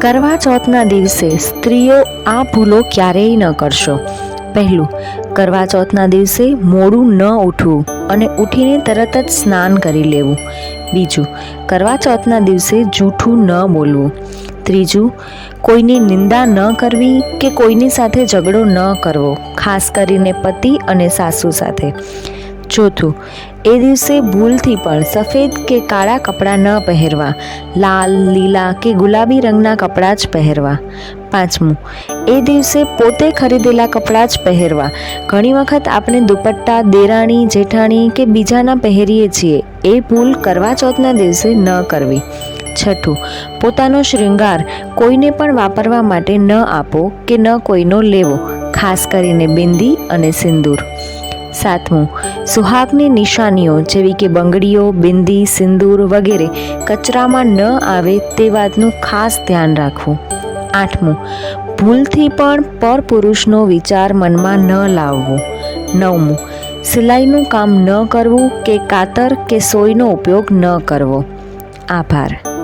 કરવા ચોથના દિવસે સ્ત્રીઓ આ ભૂલો ક્યારેય ન કરશો. પહેલું, કરવા ચોથના દિવસે મોડું ન ઉઠવું અને ઉઠીને તરત જ સ્નાન કરી લેવું. બીજું, કરવા ચોથના દિવસે જૂઠું ન બોલવું. ત્રીજું, કોઈની નિંદા ન કરવી કે કોઈની સાથે ઝઘડો ન કરવો, ખાસ કરીને પતિ અને સાસુ સાથે. ચોથું, એ દિવસે ભૂલથી પણ સફેદ કે કાળા કપડાં ન પહેરવા, લાલ, લીલા કે ગુલાબી રંગના કપડાં જ પહેરવા. પાંચમું, એ દિવસે પોતે ખરીદેલા કપડાં જ પહેરવા. ઘણી વખત આપણે દુપટ્ટા, દેરાણી, જેઠાણી કે બીજાના પહેરીએ છીએ. એ ભૂલ કરવા ચોથના દિવસે ન કરવી. છઠ્ઠું, પોતાનો શૃંગાર કોઈને પણ વાપરવા માટે ન આપો કે ન કોઈનો લેવો, ખાસ કરીને બિંદી અને સિંદૂર. સાતમું. સુહાગની નિશાનીઓ જેવી કે બંગડીઓ, બિંદી, સિંદૂર વગેરે કચરામાં ન આવે તે વાતનું ખાસ ધ્યાન રાખવું. આઠમું, ભૂલથી પણ પરપુરુષનો વિચાર મનમાં ન લાવવો. નવમું, સિલાઈનું કામ ન કરવું કે કાતર કે સોયનો ઉપયોગ ન કરવો. આભાર.